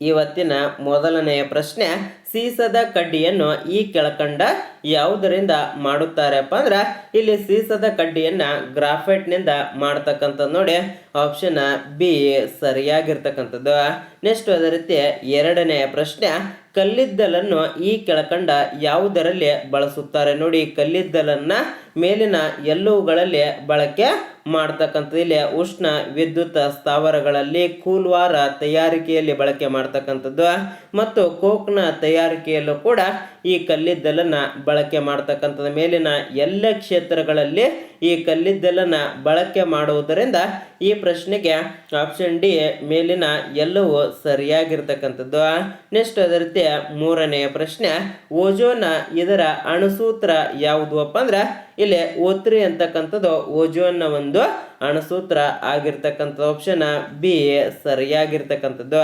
ಇವತ್ತಿನ ಮೊದಲನೆಯ ಪ್ರಶ್ನೆ, ಸೀಸದ ಕಡ್ಡಿಯನ್ನು ಈ ಕೆಳಕಂಡ ಯಾವುದರಿಂದ ಮಾಡುತ್ತಾರಪ್ಪ ಅಂದ್ರೆ, ಇಲ್ಲಿ ಸೀಸದ ಕಡ್ಡಿಯನ್ನ ಗ್ರಾಫೈಟ್ನಿಂದ ಮಾಡ್ತಕ್ಕಂಥದ್ದು ನೋಡಿ. ಆಪ್ಷನ್ ಬಿ ಸರಿಯಾಗಿರ್ತಕ್ಕಂಥದ್ದು. ನೆಕ್ಸ್ಟ್ ಅದೇ ರೀತಿ ಎರಡನೆಯ ಪ್ರಶ್ನೆ, ಕಲ್ಲಿದ್ದಲನ್ನು ಈ ಕೆಳಕಂಡ ಯಾವುದರಲ್ಲಿ ಬಳಸುತ್ತಾರೆ ನೋಡಿ. ಕಲ್ಲಿದ್ದಲನ್ನ ಮೇಲಿನ ಎಲ್ಲವುಗಳಲ್ಲಿ ಬಳಕೆ ಮಾಡ್ತಕ್ಕಂಥದ್ದು. ಇಲ್ಲಿ ಉಷ್ಣ, ವಿದ್ಯುತ್ ಸ್ಥಾವರಗಳಲ್ಲಿ ಕೂಲ್ವಾರ ತಯಾರಿಕೆಯಲ್ಲಿ ಬಳಕೆ ಮಾಡ್ತಕ್ಕಂಥದ್ದು. ಮತ್ತು ಕೋಕ್ನ ತಯಾರಿಕೆಯಲ್ಲೂ ಕೂಡ ಈ ಕಲ್ಲಿದ್ದಲನ್ನ ಬಳಕೆ ಮಾಡ್ತಕ್ಕಂಥದ್ದು. ಮೇಲಿನ ಎಲ್ಲ ಕ್ಷೇತ್ರಗಳಲ್ಲಿ ಈ ಕಲ್ಲಿದ್ದಲನ್ನ ಬಳಕೆ ಮಾಡುವುದರಿಂದ ಈ ಪ್ರಶ್ನೆಗೆ ಆಪ್ಷನ್ ಡಿ, ಮೇಲಿನ ಎಲ್ಲವೂ ಸರಿಯಾಗಿರ್ತಕ್ಕಂಥದ್ದು. ನೆಕ್ಸ್ಟ್ ಅದೇ ರೀತಿ ಮೂರನೆಯ ಪ್ರಶ್ನೆ, ಓಜೋನ ಇದರ ಅಣುಸೂತ್ರ ಯಾವುದು ಅಪ್ಪ ಅಂದ್ರೆ ಇಲ್ಲಿ ಓತ್ರಿ ಅಂತಕ್ಕಂಥದ್ದು ಓಜೋನ್ನ ಒಂದು ಅಣಸೂತ್ರ ಆಗಿರ್ತಕ್ಕಂಥ ಆಪ್ಷನ್ ಬಿ ಸರಿಯಾಗಿರ್ತಕ್ಕಂಥದ್ದು.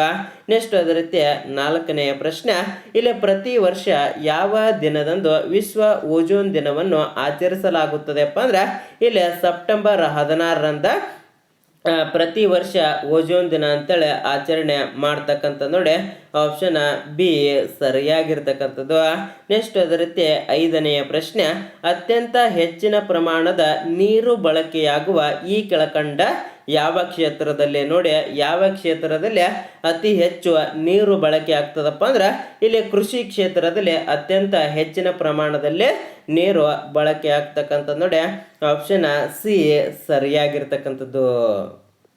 ನೆಕ್ಸ್ಟ್ ಅದೇ ರೀತಿ ನಾಲ್ಕನೆಯ ಪ್ರಶ್ನೆ, ಇಲ್ಲಿ ಪ್ರತಿ ವರ್ಷ ಯಾವ ದಿನದಂದು ವಿಶ್ವ ಓಜೋನ್ ದಿನವನ್ನು ಆಚರಿಸಲಾಗುತ್ತದೆಪ್ಪ ಅಂದ್ರೆ, ಇಲ್ಲಿ ಸೆಪ್ಟೆಂಬರ್ ಹದಿನಾರರಂದ ಪ್ರತಿ ವರ್ಷ ಓಜೋನ್ ದಿನ ಅಂತೇಳಿ ಆಚರಣೆ ಮಾಡ್ತಕ್ಕಂಥ ನೋಡಿ. ಆಪ್ಷನ್ ಬಿ ಸರಿಯಾಗಿರ್ತಕ್ಕಂಥದ್ದು. ನೆಕ್ಸ್ಟ್ ಅದೇ ರೀತಿ ಐದನೆಯ ಪ್ರಶ್ನೆ, ಅತ್ಯಂತ ಹೆಚ್ಚಿನ ಪ್ರಮಾಣದ ನೀರು ಬಳಕೆಯಾಗುವ ಈ ಕೆಳಕಂಡ ಯಾವ ಕ್ಷೇತ್ರದಲ್ಲಿ ನೋಡಿ, ಯಾವ ಕ್ಷೇತ್ರದಲ್ಲಿ ಅತಿ ಹೆಚ್ಚು ನೀರು ಬಳಕೆ ಆಗ್ತದಪ್ಪ ಅಂದ್ರೆ, ಇಲ್ಲಿ ಕೃಷಿ ಕ್ಷೇತ್ರದಲ್ಲಿ ಅತ್ಯಂತ ಹೆಚ್ಚಿನ ಪ್ರಮಾಣದಲ್ಲಿ ನೀರು ಬಳಕೆ ಆಗ್ತಕ್ಕಂಥದ್ದು ನೋಡಿ ಆಪ್ಷನ್ ಸಿ ಸರಿಯಾಗಿರ್ತಕ್ಕಂಥದ್ದು.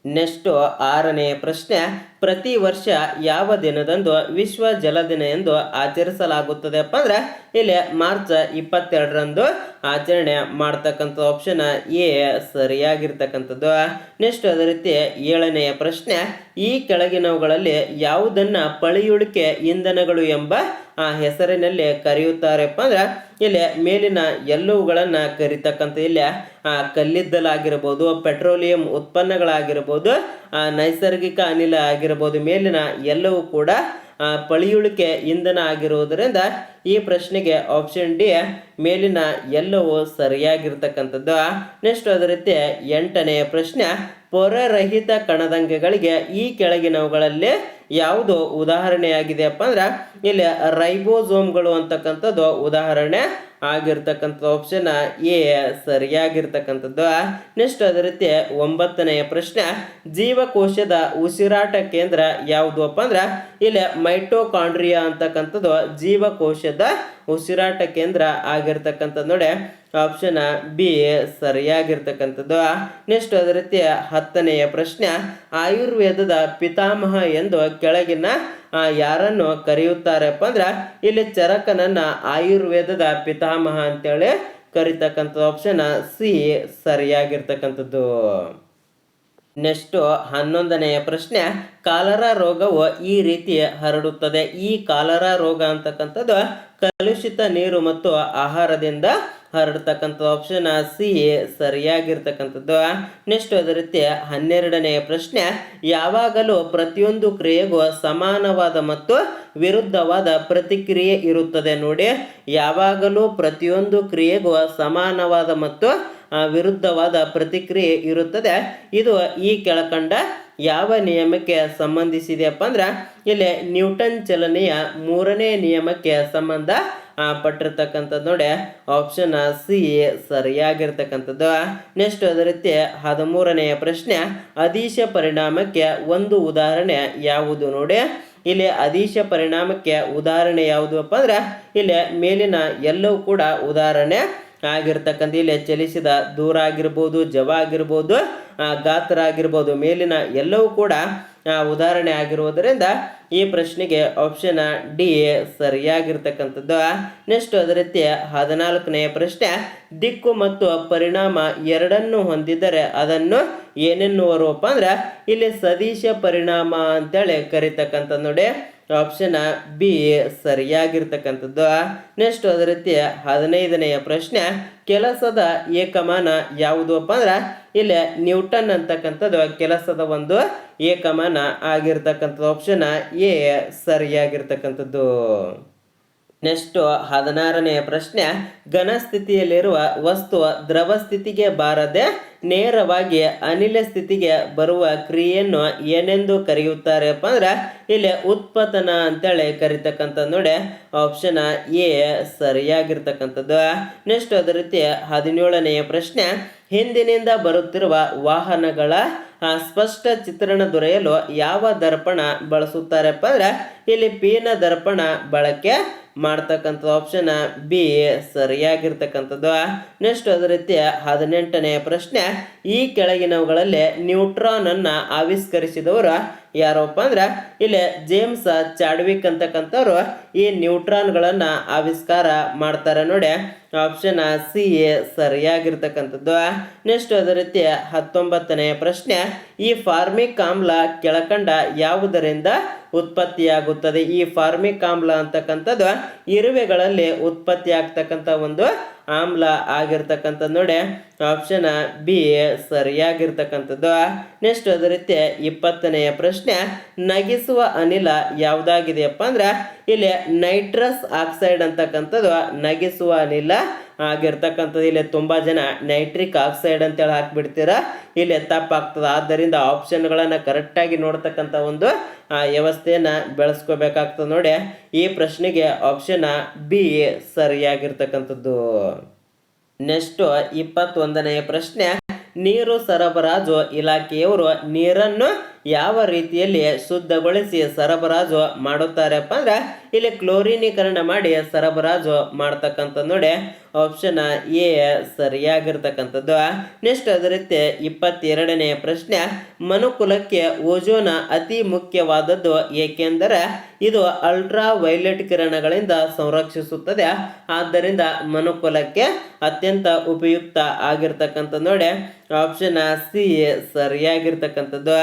ನೆಕ್ಸ್ಟು ಆರನೇ ಪ್ರಶ್ನೆ ಪ್ರತಿ ವರ್ಷ ಯಾವ ದಿನದಂದು ವಿಶ್ವ ಜಲ ದಿನ ಎಂದು ಆಚರಿಸಲಾಗುತ್ತದೆಪ್ಪ ಅಂದ್ರೆ ಇಲ್ಲಿ ಮಾರ್ಚ್ ಇಪ್ಪತ್ತೆರಡರಂದು ಆಚರಣೆ ಮಾಡ್ತಕ್ಕಂಥ ಆಪ್ಷನ್ ಎ ಸರಿಯಾಗಿರ್ತಕ್ಕಂಥದ್ದು. ನೆಕ್ಸ್ಟ್ ಅದೇ ರೀತಿ ಏಳನೆಯ ಪ್ರಶ್ನೆ, ಈ ಕೆಳಗಿನವುಗಳಲ್ಲಿ ಯಾವುದನ್ನ ಪಳಿಯುಳಿಕೆ ಇಂಧನಗಳು ಎಂಬ ಆ ಹೆಸರಿನಲ್ಲಿ ಕರೆಯುತ್ತಾರೆಪ್ಪ ಅಂದ್ರೆ ಇಲ್ಲಿ ಮೇಲಿನ ಎಲ್ಲವುಗಳನ್ನ ಕರಿತಕ್ಕಂಥ ಇಲ್ಲಿ ಆ ಕಲ್ಲಿದ್ದಲಾಗಿರ್ಬೋದು, ಪೆಟ್ರೋಲಿಯಂ ಉತ್ಪನ್ನಗಳಾಗಿರ್ಬೋದು ನೈಸರ್ಗಿಕ ಅನಿಲ ಆಗಿರ್ಬೋದು ಮೇಲಿನ ಎಲ್ಲವೂ ಕೂಡ ಪಳಿಯುಳಿಕೆ ಇಂಧನ ಆಗಿರುವುದರಿಂದ ಈ ಪ್ರಶ್ನೆಗೆ ಆಪ್ಷನ್ ಡಿ ಮೇಲಿನ ಎಲ್ಲವೂ ಸರಿಯಾಗಿರ್ತಕ್ಕಂಥದ್ದು. ನೆಕ್ಸ್ಟ್ ಅದೇ ರೀತಿ ಎಂಟನೆಯ ಪ್ರಶ್ನೆ, ಪೊರರಹಿತ ಕಣದಂಗಗಳಿಗೆ ಈ ಕೆಳಗಿನವುಗಳಲ್ಲಿ ಯಾವುದು ಉದಾಹರಣೆಯಾಗಿದೆಯಪ್ಪ ಅಂದ್ರೆ ಇಲ್ಲಿ ರೈಬೋಸೋಮ್ಗಳು ಅಂತಕ್ಕಂಥದ್ದು ಉದಾಹರಣೆ ಆಗಿರ್ತಕ್ಕಂಥ ಆಪ್ಷನ್ ಎ ಸರಿಯಾಗಿರ್ತಕ್ಕಂಥದ್ದು. ನೆಕ್ಸ್ಟ್ ಅದೇ ರೀತಿ ಒಂಬತ್ತನೆಯ ಪ್ರಶ್ನೆ, ಜೀವಕೋಶದ ಉಸಿರಾಟ ಕೇಂದ್ರ ಯಾವುದು ಅಪ್ಪ ಅಂದ್ರೆ ಇಲ್ಲಿ ಮೈಟೋಕಾಂಡ್ರಿಯಾ ಅಂತಕ್ಕಂಥದ್ದು ಜೀವಕೋಶದ ಉಸಿರಾಟ ಕೇಂದ್ರ ಆಗಿರ್ತಕ್ಕಂಥದ್ದು. ನೋಡಿ ಆಪ್ಷನ್ ಬಿ ಸರಿಯಾಗಿರ್ತಕ್ಕಂಥದ್ದು. ನೆಕ್ಸ್ಟ್ ಅದೇ ರೀತಿ ಹತ್ತನೆಯ ಪ್ರಶ್ನೆ, ಆಯುರ್ವೇದದ ಪಿತಾಮಹ ಎಂದು ಕೆಳಗಿನ ಯಾರನ್ನು ಕರೆಯುತ್ತಾರಪ್ಪ ಅಂದ್ರೆ, ಇಲ್ಲಿ ಚರಕನನ್ನ ಆಯುರ್ವೇದದ ಪಿತಾಮಹ ಅಂತೇಳಿ ಕರಿತಕ್ಕಂಥದ್ದು. ಆಪ್ಷನ್ ಸಿ ಸರಿಯಾಗಿರ್ತಕ್ಕಂಥದ್ದು. ನೆಕ್ಸ್ಟು ಹನ್ನೊಂದನೆಯ ಪ್ರಶ್ನೆ, ಕಾಲರ ರೋಗವು ಈ ರೀತಿ ಹರಡುತ್ತದೆ. ಈ ಕಾಲರ ರೋಗ ಅಂತಕ್ಕಂಥದ್ದು ಕಲುಷಿತ ನೀರು ಮತ್ತು ಆಹಾರದಿಂದ ಹರಡ್ತಕ್ಕಂಥ ಆಪ್ಷನ್ ಸಿ ಸರಿಯಾಗಿರ್ತಕ್ಕಂಥದ್ದು. ನೆಕ್ಸ್ಟ್ ಅದೇ ರೀತಿ ಹನ್ನೆರಡನೆಯ ಪ್ರಶ್ನೆ, ಯಾವಾಗಲೂ ಪ್ರತಿಯೊಂದು ಕ್ರಿಯೆಗೂ ಸಮಾನವಾದ ಮತ್ತು ವಿರುದ್ಧವಾದ ಪ್ರತಿಕ್ರಿಯೆ ಇರುತ್ತದೆ ನೋಡಿ. ಯಾವಾಗಲೂ ಪ್ರತಿಯೊಂದು ಕ್ರಿಯೆಗೂ ಸಮಾನವಾದ ಮತ್ತು ವಿರುದ್ಧವಾದ ಪ್ರತಿಕ್ರಿಯೆ ಇರುತ್ತದೆ. ಇದು ಈ ಕೆಳಕಂಡ ಯಾವ ನಿಯಮಕ್ಕೆ ಸಂಬಂಧಿಸಿದೆಯಪ್ಪ ಅಂದ್ರೆ, ಇಲ್ಲಿ ನ್ಯೂಟನ್ ಚಲನೆಯ ಮೂರನೇ ನಿಯಮಕ್ಕೆ ಸಂಬಂಧ ಪಟ್ಟಿರ್ತಕ್ಕಂಥದ್ದು ನೋಡಿ. ಆಪ್ಷನ್ ಸಿ ಸರಿಯಾಗಿರ್ತಕ್ಕಂಥದ್ದು. ನೆಕ್ಸ್ಟ್ ಅದೇ ರೀತಿ ಹದಿಮೂರನೆಯ ಪ್ರಶ್ನೆ, ಅದೀಶ ಪರಿಣಾಮಕ್ಕೆ ಒಂದು ಉದಾಹರಣೆ ಯಾವುದು ನೋಡಿ. ಇಲ್ಲಿ ಅದೀಶ ಪರಿಣಾಮಕ್ಕೆ ಉದಾಹರಣೆ ಯಾವುದಪ್ಪ ಅಂದ್ರೆ, ಇಲ್ಲಿ ಮೇಲಿನ ಎಲ್ಲವೂ ಕೂಡ ಉದಾಹರಣೆ. ಆಗಿರ್ತಕ್ಕಂಥ ಇಲ್ಲಿ ಚಲಿಸಿದ ದೂರ ಆಗಿರ್ಬೋದು ಜವ ಆಗಿರ್ಬೋದು ಗಾತ್ರ ಆಗಿರ್ಬೋದು ಮೇಲಿನ ಎಲ್ಲವೂ ಕೂಡ ಉದಾಹರಣೆ ಆಗಿರುವುದರಿಂದ ಈ ಪ್ರಶ್ನೆಗೆ ಆಪ್ಷನ್ ಡಿ ಸರಿಯಾಗಿರ್ತಕ್ಕಂಥದ್ದು. ನೆಕ್ಸ್ಟ್ ಅದೇ ರೀತಿ ಹದಿನಾಲ್ಕನೆಯ ಪ್ರಶ್ನೆ, ದಿಕ್ಕು ಮತ್ತು ಪರಿಣಾಮ ಎರಡನ್ನು ಹೊಂದಿದರೆ ಅದನ್ನು ಏನೆನ್ನುವರಪ್ಪ ಅಂದ್ರೆ ಇಲ್ಲಿ ಸದೀಶ ಪರಿಣಾಮ ಅಂತೇಳಿ ಕರಿತಕ್ಕಂಥ ನೋಡಿ. ಆಪ್ಷನ್ ಬಿ ಸರಿಯಾಗಿರ್ತಕ್ಕಂಥದ್ದು. ನೆಕ್ಸ್ಟ್ ಅದೇ ರೀತಿ ಹದಿನೈದನೆಯ ಪ್ರಶ್ನೆ, ಕೆಲಸದ ಏಕಮಾನ ಯಾವುದು ಅಪ್ಪ ಅಂದ್ರೆ ಇಲ್ಲಿ ನ್ಯೂಟನ್ ಅಂತಕ್ಕಂಥದ್ದು ಕೆಲಸದ ಒಂದು ಏಕಮಾನ ಆಗಿರ್ತಕ್ಕಂಥದ್ದು. ಆಪ್ಷನ್ ಎ ಸರಿಯಾಗಿರ್ತಕ್ಕಂಥದ್ದು? ನೆಕ್ಸ್ಟ್ ಹದಿನಾರನೆಯ ಪ್ರಶ್ನೆ ಘನ ಸ್ಥಿತಿಯಲ್ಲಿರುವ ವಸ್ತು ದ್ರವ ಸ್ಥಿತಿಗೆ ಬಾರದೆ ನೇರವಾಗಿ ಅನಿಲ ಸ್ಥಿತಿಗೆ ಬರುವ ಕ್ರಿಯೆಯನ್ನು ಏನೆಂದು ಕರೆಯುತ್ತಾರೆಪ್ಪ ಅಂದ್ರೆ, ಇಲ್ಲಿ ಉತ್ಪತನ ಅಂತೇಳಿ ಕರಿತಕ್ಕಂಥದ್ದು ನೋಡಿ ಆಪ್ಷನ್ ಎ ಸರಿಯಾಗಿರ್ತಕ್ಕಂಥದ್ದು. ನೆಕ್ಸ್ಟ್ ಅದೇ ರೀತಿ ಹದಿನೇಳನೆಯ ಪ್ರಶ್ನೆ, ಹಿಂದಿನಿಂದ ಬರುತ್ತಿರುವ ವಾಹನಗಳ ಸ್ಪಷ್ಟ ಚಿತ್ರಣ ದೊರೆಯಲು ಯಾವ ದರ್ಪಣ ಬಳಸುತ್ತಾರೆ ಅಂದ್ರೆ ಇಲ್ಲಿ ಪೀನ ದರ್ಪಣ ಬಳಕೆ ಮಾಡ್ತಕ್ಕಂಥ ಆಪ್ಷನ್ ಬಿ ಸರಿಯಾಗಿರ್ತಕ್ಕಂಥದ್ದು. ನೆಕ್ಸ್ಟ್ ಅದೇ ರೀತಿ ಹದಿನೆಂಟನೆಯ ಪ್ರಶ್ನೆ, ಈ ಕೆಳಗಿನವುಗಳಲ್ಲಿ ನ್ಯೂಟ್ರಾನ್ ಅನ್ನ ಆವಿಷ್ಕರಿಸಿದವರು ಯಾರಪ್ಪ ಅಂದ್ರೆ, ಇಲ್ಲಿ ಜೇಮ್ಸ್ ಚಾಡ್ವಿಕ್ ಅಂತಕ್ಕಂಥವ್ರು ಈ ನ್ಯೂಟ್ರಾನ್ಗಳನ್ನ ಆವಿಷ್ಕಾರ ಮಾಡ್ತಾರೆ ನೋಡಿ. ಆಪ್ಷನ್ ಸಿ ಎ ಸರಿಯಾಗಿರ್ತಕ್ಕಂಥದ್ದು. ನೆಕ್ಸ್ಟ್ ಅದೇ ರೀತಿ ಹತ್ತೊಂಬತ್ತನೆಯ ಪ್ರಶ್ನೆ. ಈ ಫಾರ್ಮಿಕ್ ಆಮ್ಲ ಕೆಳಕಂಡ ಯಾವುದರಿಂದ ಉತ್ಪತ್ತಿಯಾಗುತ್ತದೆ? ಈ ಫಾರ್ಮಿಕ್ ಆಮ್ಲ ಅಂತಕ್ಕಂಥದ್ದು ಇರುವೆಗಳಲ್ಲಿ ಉತ್ಪತ್ತಿ ಆಗ್ತಕ್ಕಂಥ ಒಂದು ಆಮ್ಲ ಆಗಿರ್ತಕ್ಕಂಥದ್ದು ನೋಡಿ. ಆಪ್ಷನ್ ಬಿ ಸರಿಯಾಗಿರ್ತಕ್ಕಂಥದ್ದು. ನೆಕ್ಸ್ಟ್ ಅದೇ ರೀತಿ ಇಪ್ಪತ್ತನೆಯ ಪ್ರಶ್ನೆ. ನಗಿಸುವ ಅನಿಲ ಯಾವುದಾಗಿದೆಯಪ್ಪ ಅಂದ್ರೆ ಇಲ್ಲಿ ನೈಟ್ರಸ್ ಆಕ್ಸೈಡ್ ಅಂತಕ್ಕಂಥದ್ದು ನಗಿಸುವ ಅನಿಲ ಆಗಿರ್ತಕ್ಕಂಥದ್ದು. ಇಲ್ಲಿ ತುಂಬ ಜನ ನೈಟ್ರಿಕ್ ಆಕ್ಸೈಡ್ ಅಂತೇಳಿ ಹಾಕ್ಬಿಡ್ತೀರ. ಇಲ್ಲಿ ತಪ್ಪಾಗ್ತದೆ. ಆದ್ದರಿಂದ ಆಪ್ಷನ್ಗಳನ್ನು ಕರೆಕ್ಟಾಗಿ ನೋಡ್ತಕ್ಕಂಥ ಒಂದು ವ್ಯವಸ್ಥೆಯನ್ನು ಬೆಳೆಸ್ಕೋಬೇಕಾಗ್ತದೆ ನೋಡಿ. ಈ ಪ್ರಶ್ನೆಗೆ ಆಪ್ಷನ್ ಬಿ ಸರಿಯಾಗಿರ್ತಕ್ಕಂಥದ್ದು. ನೆಕ್ಸ್ಟು ಇಪ್ಪತ್ತೊಂದನೆಯ ಪ್ರಶ್ನೆ, ನೀರು ಸರಬರಾಜು ಇಲಾಖೆಯವರು ನೀರನ್ನು ಯಾವ ರೀತಿಯಲ್ಲಿ ಶುದ್ಧಗೊಳಿಸಿ ಸರಬರಾಜು ಮಾಡುತ್ತಾರಪ್ಪ ಅಂದ್ರೆ ಇಲ್ಲಿ ಕ್ಲೋರಿನೀಕರಣ ಮಾಡಿ ಸರಬರಾಜು ಮಾಡ್ತಕ್ಕಂಥ ನೋಡಿ ಆಪ್ಷನ್ ಎ ಸರಿಯಾಗಿರ್ತಕ್ಕಂಥದ್ದು. ನೆಕ್ಸ್ಟ್ ಅದೇ ರೀತಿ ಇಪ್ಪತ್ತೆರಡನೆಯ ಪ್ರಶ್ನೆ, ಮನುಕುಲಕ್ಕೆ ಓಜೋನ ಅತಿ ಮುಖ್ಯವಾದದ್ದು ಏಕೆಂದರೆ ಇದು ಅಲ್ಟ್ರಾ ವೈಲೆಟ್ ಕಿರಣಗಳಿಂದ ಸಂರಕ್ಷಿಸುತ್ತದೆ. ಆದ್ದರಿಂದ ಮನುಕುಲಕ್ಕೆ ಅತ್ಯಂತ ಉಪಯುಕ್ತ ಆಗಿರ್ತಕ್ಕಂಥ ನೋಡಿ ಆಪ್ಷನ್ ಸಿ ಸರಿಯಾಗಿರ್ತಕ್ಕಂಥದ್ದು.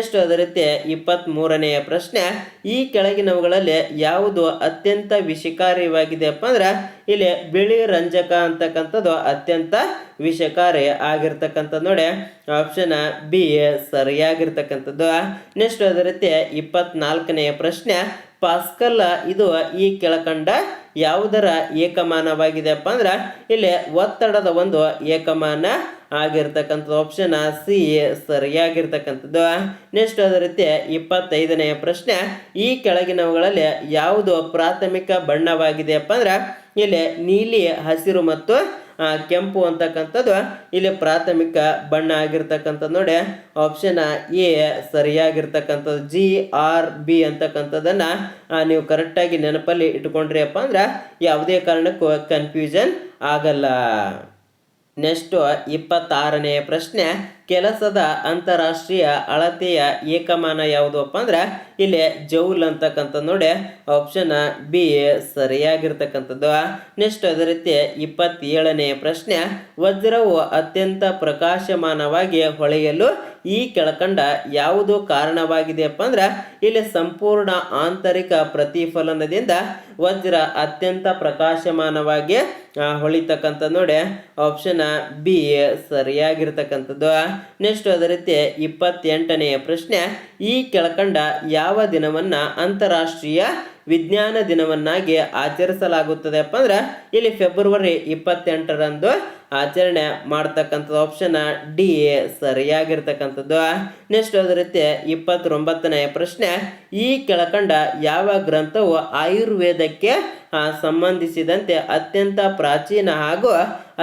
ನೆಕ್ಸ್ಟ್ ಅದೇ ರೀತಿ ಇಪ್ಪತ್ತ್ ಮೂರನೆಯ ಪ್ರಶ್ನೆ, ಈ ಕೆಳಗಿನವುಗಳಲ್ಲಿ ಯಾವುದು ಅತ್ಯಂತ ವಿಷಕಾರಿಯಾಗಿದೆಯಪ್ಪ ಅಂದ್ರೆ, ಇಲ್ಲಿ ಬಿಳಿ ರಂಜಕ ಅಂತಕ್ಕಂಥದ್ದು ಅತ್ಯಂತ ವಿಷಕಾರಿ ಆಗಿರ್ತಕ್ಕಂಥದ್ದು ನೋಡಿ. ಆಪ್ಷನ್ ಬಿ ಸರಿಯಾಗಿರ್ತಕ್ಕಂಥದ್ದು. ನೆಕ್ಸ್ಟ್ ಅದೇ ರೀತಿ ಇಪ್ಪತ್ನಾಲ್ಕನೆಯ ಪ್ರಶ್ನೆ ಪಾಸ್ಕಲ್, ಇದು ಈ ಕೆಳಕಂಡ ಯಾವುದರ ಏಕಮಾನವಾಗಿದೆಯಪ್ಪ ಅಂದ್ರೆ ಇಲ್ಲಿ ಒತ್ತಡದ ಒಂದು ಏಕಮಾನ ಆಗಿರ್ತಕ್ಕಂಥದ್ದು ಆಪ್ಷನ್ ಸಿ ಸರಿಯಾಗಿರ್ತಕ್ಕಂಥದ್ದು. ನೆಕ್ಸ್ಟ್ ಅದೇ ರೀತಿ ಇಪ್ಪತ್ತೈದನೆಯ ಪ್ರಶ್ನೆ, ಈ ಕೆಳಗಿನವುಗಳಲ್ಲಿ ಯಾವುದು ಪ್ರಾಥಮಿಕ ಬಣ್ಣವಾಗಿದೆಯಪ್ಪ ಅಂದ್ರೆ ಇಲ್ಲಿ ನೀಲಿ, ಹಸಿರು ಮತ್ತು ಕೆಂಪು ಅಂತಕ್ಕಂಥದ್ದು ಇಲ್ಲಿ ಪ್ರಾಥಮಿಕ ಬಣ್ಣ ಆಗಿರ್ತಕ್ಕಂಥದ್ದು ನೋಡಿ. ಆಪ್ಷನ್ ಎ ಸರಿಯಾಗಿರ್ತಕ್ಕಂಥದ್ದು. ಜಿ ಆರ್ ಬಿ ಅಂತಕ್ಕಂಥದ್ದನ್ನ ಆ, ನೀವು ಕರೆಕ್ಟಾಗಿ ನೆನಪಲ್ಲಿ ಇಟ್ಕೊಂಡ್ರಿಯಪ್ಪ ಅಂದ್ರೆ ಯಾವುದೇ ಕಾರಣಕ್ಕೂ ಕನ್ಫ್ಯೂಷನ್ ಆಗಲ್ಲ. ನೆಕ್ಸ್ಟ್ ಇಪ್ಪತ್ತಾರನೆಯ ಪ್ರಶ್ನೆ. ಕೆಲಸದ ಅಂತಾರಾಷ್ಟ್ರೀಯ ಅಳತೆಯ ಏಕಮಾನ ಯಾವುದಪ್ಪ ಅಂದ್ರೆ ಇಲ್ಲಿ ಜೌಲ್ ಅಂತಕ್ಕಂಥ ನೋಡಿ ಆಪ್ಷನ್ ಬಿ ಸರಿಯಾಗಿರ್ತಕ್ಕಂಥದ್ದು. ನೆಕ್ಸ್ಟ್ ಅದೇ ರೀತಿ ಇಪ್ಪತ್ತೇಳನೆಯ ಪ್ರಶ್ನೆ, ವಜ್ರವು ಅತ್ಯಂತ ಪ್ರಕಾಶಮಾನವಾಗಿ ಹೊಳೆಯಲು ಈ ಕೆಳಕಂಡ ಯಾವುದು ಕಾರಣವಾಗಿದೆಯಪ್ಪ ಅಂದ್ರೆ ಇಲ್ಲಿ ಸಂಪೂರ್ಣ ಆಂತರಿಕ ಪ್ರತಿಫಲನದಿಂದ ವಜ್ರ ಅತ್ಯಂತ ಪ್ರಕಾಶಮಾನವಾಗಿ ಹೊಳಿತಕ್ಕಂಥ ನೋಡಿ. ಆಪ್ಷನ್ ಬಿ ಸರಿಯಾಗಿರ್ತಕ್ಕಂಥದ್ದು. ನೆಕ್ಸ್ಟ್ ಅದೇ ರೀತಿ ಇಪ್ಪತ್ತೆಂಟನೆಯ ಪ್ರಶ್ನೆ. ಈ ಕೆಳಕಂಡ ಯಾವ ದಿನವನ್ನ ಅಂತಾರಾಷ್ಟ್ರೀಯ ವಿಜ್ಞಾನ ದಿನವನ್ನಾಗಿ ಆಚರಿಸಲಾಗುತ್ತದೆ ಅಂದ್ರೆ, ಇಲ್ಲಿ ಫೆಬ್ರವರಿ ಇಪ್ಪತ್ತೆಂಟರಂದು ಆಚರಣೆ ಮಾಡ್ತಕ್ಕಂಥದ್ದು ಆಪ್ಷನ್ ಡಿ ಸರಿಯಾಗಿರ್ತಕ್ಕಂಥದ್ದು. ನೆಕ್ಸ್ಟ್ ಅದೇ ರೀತಿ ಇಪ್ಪತ್ತೊಂಬತ್ತನೆಯ ಪ್ರಶ್ನೆ, ಈ ಕೆಳಕಂಡ ಯಾವ ಗ್ರಂಥವು ಆಯುರ್ವೇದಕ್ಕೆ ಸಂಬಂಧಿಸಿದಂತೆ ಅತ್ಯಂತ ಪ್ರಾಚೀನ ಹಾಗೂ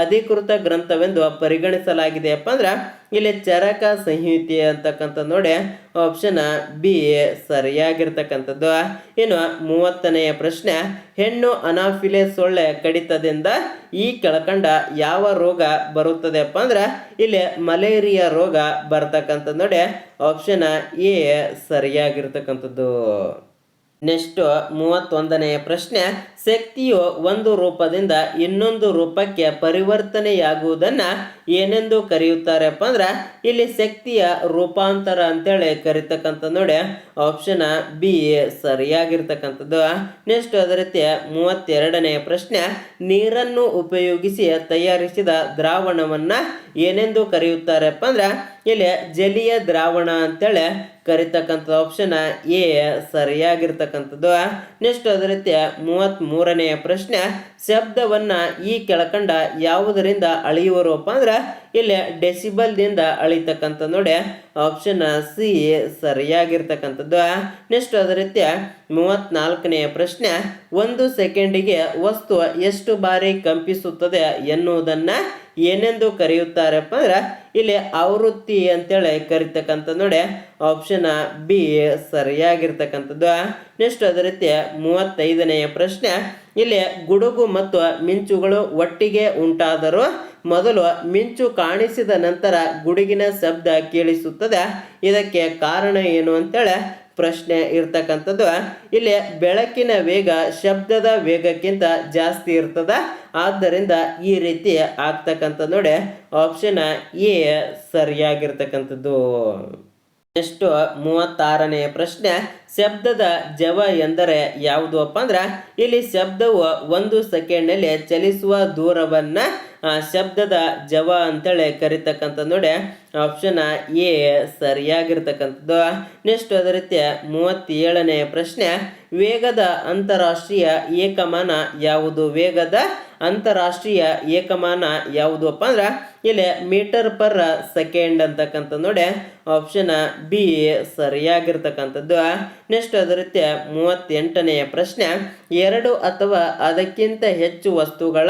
ಅಧಿಕೃತ ಗ್ರಂಥವೆಂದು ಪರಿಗಣಿಸಲಾಗಿದೆಯಪ್ಪ ಅಂದ್ರೆ, ಇಲ್ಲಿ ಚರಕ ಸಂಹಿತೆ ಅಂತಕ್ಕಂಥ ನೋಡಿ ಆಪ್ಷನ್ ಬಿ ಸರಿಯಾಗಿರ್ತಕ್ಕಂಥದ್ದು. ಇನ್ನು ಮೂವತ್ತನೆಯ ಪ್ರಶ್ನೆ, ಹೆಣ್ಣು ಅನಾಫಿಲೆ ಸೊಳ್ಳೆ ಕಡಿತದಿಂದ ಈ ಕೆಳಕಂಡ ಯಾವ ರೋಗ ಬರುತ್ತದೆಪ್ಪ ಅಂದ್ರೆ ಇಲ್ಲಿ ಮಲೇರಿಯಾ ರೋಗ ಬರ್ತಕ್ಕಂಥದ್ದು ನೋಡಿ. ಆಪ್ಷನ್ ಎ ಸರಿಯಾಗಿರ್ತಕ್ಕಂಥದ್ದು. ನೆಕ್ಸ್ಟ್ ಮೂವತ್ತೊಂದನೆಯ ಪ್ರಶ್ನೆ, ಶಕ್ತಿಯು ಒಂದು ರೂಪದಿಂದ ಇನ್ನೊಂದು ರೂಪಕ್ಕೆ ಪರಿವರ್ತನೆಯಾಗುವುದನ್ನ ಏನೆಂದು ಕರೆಯುತ್ತಾರಪ್ಪ ಅಂದ್ರೆ, ಇಲ್ಲಿ ಶಕ್ತಿಯ ರೂಪಾಂತರ ಅಂತೇಳಿ ಕರಿತಕ್ಕಂಥ ನೋಡಿ ಆಪ್ಷನ್ ಬಿ ಸರಿಯಾಗಿರ್ತಕ್ಕಂಥದ್ದು. ನೆಕ್ಸ್ಟ್ ಅದೇ ರೀತಿ ಮೂವತ್ತೆರಡನೆಯ ಪ್ರಶ್ನೆ, ನೀರನ್ನು ಉಪಯೋಗಿಸಿ ತಯಾರಿಸಿದ ದ್ರಾವಣವನ್ನ ಏನೆಂದು ಕರೆಯುತ್ತಾರಪ್ಪ ಅಂದ್ರೆ, ಇಲ್ಲಿ ಜಲೀಯ ದ್ರಾವಣ ಅಂತೇಳಿ ಕರಿತಕ್ಕಂಥ ಆಪ್ಷನ್ ಎ ಸರಿಯಾಗಿರ್ತಕ್ಕಂಥ ಸರಿಯಾಗಿರ್ತಕ್ಕಂಥದ್ದು ನೆಕ್ಸ್ಟ್ ಅದೇ ರೀತಿ ಮೂವತ್ತ್ ಮೂರನೆಯ ಪ್ರಶ್ನೆ, ಶಬ್ದವನ್ನ ಈ ಕೆಳಕಂಡ ಯಾವುದರಿಂದ ಅಳೆಯುವರಪ್ಪ ಅಂದ್ರೆ, ಇಲ್ಲಿ ಡೆಸಿಬಲ್ದಿಂದ ಅಳಿತಕ್ಕಂಥ ನೋಡಿ ಆಪ್ಷನ್ ಸಿ ಸರಿಯಾಗಿರ್ತಕ್ಕಂಥದ್ದು ನೆಕ್ಸ್ಟ್ ಅದೇ ರೀತಿ ಮೂವತ್ನಾಲ್ಕನೆಯ ಪ್ರಶ್ನೆ ಒಂದು ಸೆಕೆಂಡಿಗೆ ವಸ್ತು ಎಷ್ಟು ಬಾರಿ ಕಂಪಿಸುತ್ತದೆ ಎನ್ನುವುದನ್ನು ಏನೆಂದು ಕರೆಯುತ್ತಾರಪ್ಪ ಅಂದ್ರೆ ಇಲ್ಲಿ ಆವೃತ್ತಿ ಅಂತೇಳಿ ಕರಿತಕ್ಕಂಥ ನೋಡಿ ಆಪ್ಷನ್ ಬಿ ಸರಿಯಾಗಿರ್ತಕ್ಕಂಥದ್ದು. ನೆಕ್ಸ್ಟ್ ಅದೇ ರೀತಿ ಮೂವತ್ತೈದನೆಯ ಪ್ರಶ್ನೆ, ಇಲ್ಲಿ ಗುಡುಗು ಮತ್ತು ಮಿಂಚುಗಳು ಒಟ್ಟಿಗೆ ಉಂಟಾದರೂ ಮೊದಲು ಮಿಂಚು ಕಾಣಿಸಿದ ನಂತರ ಗುಡುಗಿನ ಶಬ್ದ ಕೇಳಿಸುತ್ತದೆ. ಇದಕ್ಕೆ ಕಾರಣ ಏನು ಅಂತೇಳಿ ಪ್ರಶ್ನೆ ಇರ್ತಕ್ಕಂಥದ್ದು ಇಲ್ಲಿ ಬೆಳಕಿನ ವೇಗ ಶಬ್ದದ ವೇಗಕ್ಕಿಂತ ಜಾಸ್ತಿ ಇರ್ತದ. ಆದ್ದರಿಂದ ಈ ರೀತಿ ಆಗ್ತಕ್ಕಂಥ ನೋಡಿ ಆಪ್ಷನ್ ಎ ಸರಿಯಾಗಿರ್ತಕ್ಕಂಥದ್ದು. ನೆಕ್ಸ್ಟ್ ಮೂವತ್ತಾರನೆಯ ಪ್ರಶ್ನೆ, ಶಬ್ದದ ಜವ ಎಂದರೆ ಯಾವುದು ಅಪ್ಪ ಅಂದ್ರೆ, ಇಲ್ಲಿ ಶಬ್ದವು ಒಂದು ಸೆಕೆಂಡ್ನಲ್ಲಿ ಚಲಿಸುವ ದೂರವನ್ನು ಶಬ್ದದ ಜವ ಅಂತೇಳಿ ಕರಿತಕ್ಕಂಥ ನೋಡಿ, ಆಪ್ಷನ್ ಎ ಸರಿಯಾಗಿರ್ತಕ್ಕಂಥದ್ದು. ನೆಕ್ಸ್ಟ್ ಅದೇ ರೀತಿ ಮೂವತ್ತೇಳನೆಯ ಪ್ರಶ್ನೆ, ವೇಗದ ಅಂತಾರಾಷ್ಟ್ರೀಯ ಏಕಮಾನ ಯಾವುದು? ವೇಗದ ಅಂತಾರಾಷ್ಟ್ರೀಯ ಏಕಮಾನ ಯಾವುದು ಅಪ್ಪ ಅಂದ್ರೆ ಇಲ್ಲಿ ಮೀಟರ್ ಪರ್ ಸೆಕೆಂಡ್ ಅಂತಕ್ಕಂಥ ನೋಡಿ. ಆಪ್ಷನ್ ಬಿ ಸರಿಯಾಗಿರ್ತಕ್ಕಂಥದ್ದು. ನೆಕ್ಸ್ಟ್ ಅದೇ ರೀತಿಯ ಮೂವತ್ತೆಂಟನೆಯ ಪ್ರಶ್ನೆ. ಎರಡು ಅಥವಾ ಅದಕ್ಕಿಂತ ಹೆಚ್ಚು ವಸ್ತುಗಳ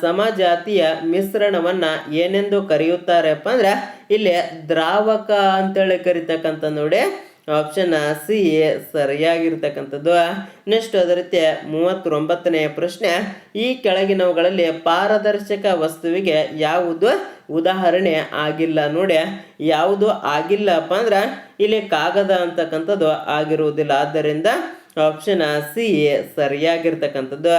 ಸಮಜಾತಿಯ ಮಿಶ್ರಣವನ್ನ ಏನೆಂದು ಕರೆಯುತ್ತಾರಪ್ಪ ಅಂದ್ರೆ, ಇಲ್ಲಿ ದ್ರಾವಕ ಅಂತೇಳಿ ಕರಿತಕ್ಕಂಥ ನೋಡಿ. ಆಪ್ಷನ್ ಸಿ ಸರಿಯಾಗಿರ್ತಕ್ಕಂಥದ್ದು. ನೆಕ್ಸ್ಟ್ ಅದೇ ರೀತಿ ಮೂವತ್ತೊಂಬತ್ತನೆಯ ಪ್ರಶ್ನೆ. ಈ ಕೆಳಗಿನವುಗಳಲ್ಲಿ ಪಾರದರ್ಶಕ ವಸ್ತುವಿಗೆ ಯಾವುದು ಉದಾಹರಣೆ ಆಗಿಲ್ಲ ನೋಡಿ. ಯಾವುದು ಆಗಿಲ್ಲಪ್ಪ ಅಂದ್ರೆ ಇಲ್ಲಿ ಕಾಗದ ಅಂತಕ್ಕಂಥದ್ದು ಆಗಿರುವುದಿಲ್ಲ. ಆದ್ದರಿಂದ ಆಪ್ಷನ್ ಸಿ ಸರಿಯಾಗಿರ್ತಕ್ಕಂಥದ್ದು.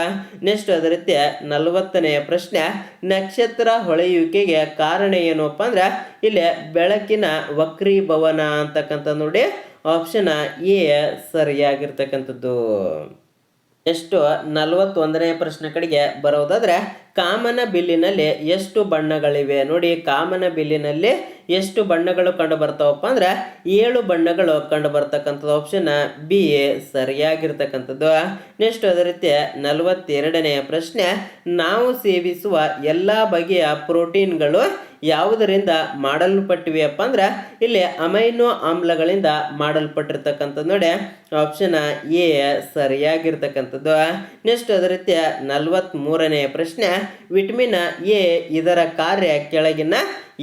ನೆಕ್ಸ್ಟ್ ಅದೇ ರೀತಿ ನಲವತ್ತನೆಯ ಪ್ರಶ್ನೆ, ನಕ್ಷತ್ರ ಹೊಳೆಯುವಿಕೆಗೆ ಕಾರಣ ಏನಪ್ಪ ಅಂದ್ರೆ, ಇಲ್ಲಿ ಬೆಳಕಿನ ವಕ್ರೀಭವನ ಅಂತಕ್ಕಂಥ ನೋಡಿ. ಆಪ್ಷನ್ ಎ ಸರಿಯಾಗಿರ್ತಕ್ಕಂಥದ್ದು. ಎಷ್ಟು? ನಲವತ್ತೊಂದನೆಯ ಪ್ರಶ್ನೆ ಕಡೆಗೆ ಬರೋದಾದ್ರೆ, ಕಾಮನ ಬಿಲ್ಲಿನಲ್ಲಿ ಎಷ್ಟು ಬಣ್ಣಗಳಿವೆ? ನೋಡಿ, ಕಾಮನ ಬಿಲ್ಲಿನಲ್ಲಿ ಎಷ್ಟು ಬಣ್ಣಗಳು ಕಂಡು ಬರ್ತಾವಪ್ಪ ಅಂದ್ರೆ, ಏಳು ಬಣ್ಣಗಳು ಕಂಡು ಬರ್ತಕ್ಕಂಥದ್ದು ಆಪ್ಷನ್ ಬಿ ಸರಿಯಾಗಿರ್ತಕ್ಕಂಥದ್ದು. ನೆಕ್ಸ್ಟ್ ಅದೇ ರೀತಿ ನಲವತ್ತೆರಡನೆಯ ಪ್ರಶ್ನೆ, ನಾವು ಸೇವಿಸುವ ಎಲ್ಲ ಬಗೆಯ ಪ್ರೋಟೀನ್ಗಳು ಯಾವುದರಿಂದ ಮಾಡಲ್ಪಟ್ಟಿವೆಯಪ್ಪ ಅಂದ್ರೆ ಇಲ್ಲಿ ಅಮೈನೋ ಆಮ್ಲಗಳಿಂದ ಮಾಡಲ್ಪಟ್ಟಿರ್ತಕ್ಕಂಥದ್ದು ನೋಡಿ. ಆಪ್ಷನ್ ಎ ಸರಿಯಾಗಿರ್ತಕ್ಕಂಥದ್ದು. ನೆಕ್ಸ್ಟ್ ಅದೇ ರೀತಿಯ ನಲವತ್ತ್ ಮೂರನೆಯ ಪ್ರಶ್ನೆ. ವಿಟಮಿನ್ ಎ ಇದರ ಕಾರ್ಯ ಕೆಳಗಿನ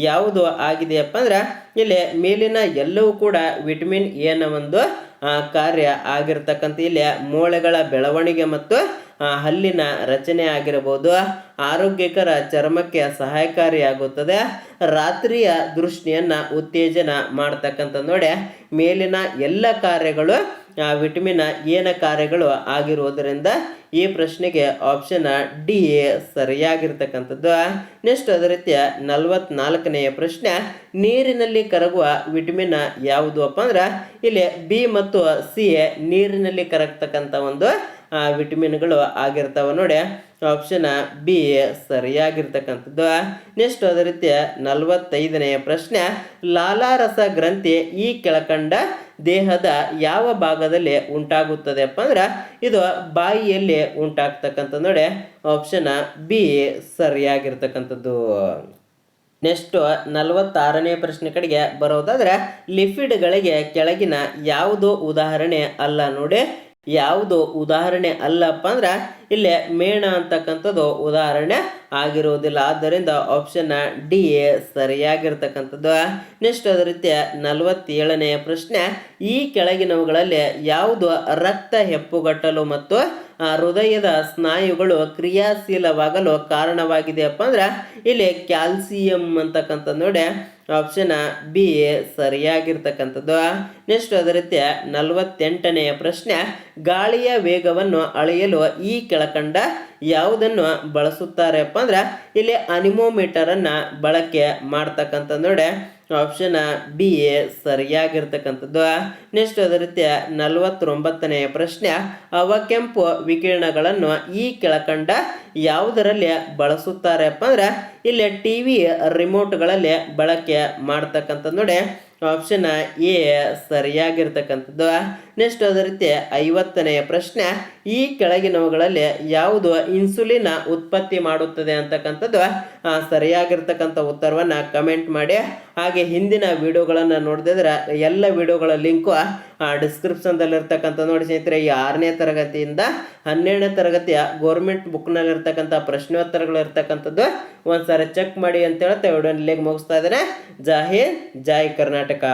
ಯಾವುದು ಆಗಿದೆಯಪ್ಪ ಅಂದ್ರೆ ಇಲ್ಲಿ ಮೇಲಿನ ಎಲ್ಲವೂ ಕೂಡ ವಿಟಮಿನ್ ಎನ ಒಂದು ಕಾರ್ಯ ಆಗಿರ್ತಕ್ಕಂಥ ಇಲ್ಲಿ ಮೂಳೆಗಳ ಬೆಳವಣಿಗೆ ಮತ್ತು ಹಲ್ಲಿನ ರಚನೆ ಆಗಿರಬಹುದು. ಆರೋಗ್ಯಕರ ಚರ್ಮಕ್ಕೆ ಸಹಾಯಕಾರಿಯಾಗುತ್ತದೆ. ರಾತ್ರಿಯ ದೃಷ್ಟಿಯನ್ನು ಉತ್ತೇಜನ ಮಾಡ್ತಕ್ಕಂಥ ನೋಡಿ, ಮೇಲಿನ ಎಲ್ಲ ಕಾರ್ಯಗಳು ವಿಟಮಿನ್ ಏನ ಕಾರ್ಯಗಳು ಆಗಿರುವುದರಿಂದ ಈ ಪ್ರಶ್ನೆಗೆ ಆಪ್ಷನ್ ಡಿ ಸರಿಯಾಗಿರ್ತಕ್ಕಂಥದ್ದು. ನೆಕ್ಸ್ಟ್ ಅದೇ ರೀತಿಯ ನಲವತ್ನಾಲ್ಕನೆಯ ಪ್ರಶ್ನೆ, ನೀರಿನಲ್ಲಿ ಕರಗುವ ವಿಟಮಿನ್ ಯಾವುದು ಅಪ್ಪ ಅಂದ್ರೆ, ಇಲ್ಲಿ ಬಿ ಮತ್ತು ಸಿ ನೀರಿನಲ್ಲಿ ಕರಗ್ತಕ್ಕಂಥ ಒಂದು ವಿಟಮಿನ್ಗಳು ಆಗಿರ್ತಾವ ನೋಡಿ. ಆಪ್ಷನ್ ಬಿ ಸರಿಯಾಗಿರ್ತಕ್ಕಂಥದ್ದು. ನೆಕ್ಸ್ಟ್ ಅದೇ ರೀತಿ ನಲವತ್ತೈದನೆಯ ಪ್ರಶ್ನೆ. ಲಾಲಾರಸ ಗ್ರಂಥಿ ಈ ಕೆಳಕಂಡ ದೇಹದ ಯಾವ ಭಾಗದಲ್ಲಿ ಉಂಟಾಗುತ್ತದೆಪ್ಪ ಅಂದ್ರೆ ಇದು ಬಾಯಿಯಲ್ಲಿ ಉಂಟಾಗ್ತಕ್ಕಂಥ ನೋಡಿ. ಆಪ್ಷನ್ ಬಿ ಸರಿಯಾಗಿರ್ತಕ್ಕಂಥದ್ದು. ನೆಕ್ಸ್ಟ್ ನಲವತ್ತಾರನೇ ಪ್ರಶ್ನೆ ಕಡೆಗೆ ಬರೋದಾದ್ರೆ ಲಿಫಿಡ್ಗಳಿಗೆ ಕೆಳಗಿನ ಯಾವುದು ಉದಾಹರಣೆ ಅಲ್ಲ ನೋಡಿ. ಯಾವುದು ಉದಾಹರಣೆ ಅಲ್ಲಪ್ಪ ಅಂದ್ರೆ ಇಲ್ಲಿ ಮೇಣ ಅಂತಕ್ಕಂಥದ್ದು ಉದಾಹರಣೆ ಆಗಿರುವುದಿಲ್ಲ ಆದ್ದರಿಂದ ಆಪ್ಷನ್ ಡಿ ಸರಿಯಾಗಿರ್ತಕ್ಕಂಥದ್ದು. ನೆಕ್ಸ್ಟ್ ಅದೇ ರೀತಿಯ ನಲವತ್ತೇಳನೆಯ ಪ್ರಶ್ನೆ. ಈ ಕೆಳಗಿನವುಗಳಲ್ಲಿ ಯಾವುದು ರಕ್ತ ಹೆಪ್ಪುಗಟ್ಟಲು ಮತ್ತು ಹೃದಯದ ಸ್ನಾಯುಗಳು ಕ್ರಿಯಾಶೀಲವಾಗಲು ಕಾರಣವಾಗಿದೆಯಪ್ಪ ಅಂದ್ರೆ, ಇಲ್ಲಿ ಕ್ಯಾಲ್ಸಿಯಂ ಅಂತಕ್ಕಂಥ ನೋಡಿ. ಆಪ್ಷನ್ ಬಿ ಸರಿಯಾಗಿರ್ತಕ್ಕಂಥದ್ದು. ನೆಕ್ಸ್ಟ್ ಅದೇ ರೀತಿಯ ನಲವತ್ತೆಂಟನೆಯ ಪ್ರಶ್ನೆ, ಗಾಳಿಯ ವೇಗವನ್ನು ಅಳೆಯಲು ಈ ಕೆಳಕಂಡ ಯಾವುದನ್ನು ಬಳಸುತ್ತಾರೆಪ್ಪ ಅಂದ್ರೆ, ಇಲ್ಲಿ ಅನಿಮೋಮೀಟರ್ ಅನ್ನ ಬಳಕೆ ಮಾಡ್ತಕ್ಕಂಥ ನೋಡಿ. ಆಪ್ಷನ್ ಬಿ ಎ ಸರಿಯಾಗಿರ್ತಕ್ಕಂಥದ್ದು. ನೆಕ್ಸ್ಟ್ ಅದೇ ರೀತಿ ನಲವತ್ತೊಂಬತ್ತನೆಯ ಪ್ರಶ್ನೆ. ಅವಕೆಂಪು ವಿಕಿರಣಗಳನ್ನು ಈ ಕೆಳಕಂಡ ಯಾವುದರಲ್ಲಿ ಬಳಸುತ್ತಾರೆಪ್ಪ ಅಂದ್ರೆ, ಇಲ್ಲಿ ಟಿ ವಿ ರಿಮೋಟ್ಗಳಲ್ಲಿ ಬಳಕೆ ಮಾಡ್ತಕ್ಕಂಥದ್ದು ನೋಡಿ. ಆಪ್ಷನ್ ಎ ಸರಿಯಾಗಿರ್ತಕ್ಕಂಥದ್ದು. ನೆಕ್ಸ್ಟ್ ಅದೇ ರೀತಿ ಐವತ್ತನೆಯ ಪ್ರಶ್ನೆ, ಈ ಕೆಳಗಿನವುಗಳಲ್ಲಿ ಯಾವುದು ಇನ್ಸುಲಿನ್ ಉತ್ಪತ್ತಿ ಮಾಡುತ್ತದೆ ಅಂತಕ್ಕಂಥದ್ದು? ಸರಿಯಾಗಿರ್ತಕ್ಕಂಥ ಉತ್ತರವನ್ನು ಕಮೆಂಟ್ ಮಾಡಿ. ಹಾಗೆ ಹಿಂದಿನ ವಿಡಿಯೋಗಳನ್ನು ನೋಡಿದ್ರೆ ಎಲ್ಲ ವಿಡಿಯೋಗಳ ಲಿಂಕು ಡಿಸ್ಕ್ರಿಪ್ಷನ್ದಲ್ಲಿರ್ತಕ್ಕಂಥ ನೋಡಿ ಸ್ನೇಹಿತರೆ, ಈ ಆರನೇ ತರಗತಿಯಿಂದ ಹನ್ನೆರಡನೇ ತರಗತಿಯ ಗೋರ್ಮೆಂಟ್ ಬುಕ್ನಲ್ಲಿರ್ತಕ್ಕಂಥ ಪ್ರಶ್ನೋತ್ತರಗಳಿರ್ತಕ್ಕಂಥದ್ದು ಒಂದ್ಸಾರಿ ಚೆಕ್ ಮಾಡಿ ಅಂತ ಹೇಳ್ತಾ ವಿಡಿಯೋ ಇಲ್ಲಿಗೆ ಮುಗಿಸ್ತಾ ಇದ್ದೇನೆ. ಜೈ ಜೈ ಕರ್ನಾಟಕ.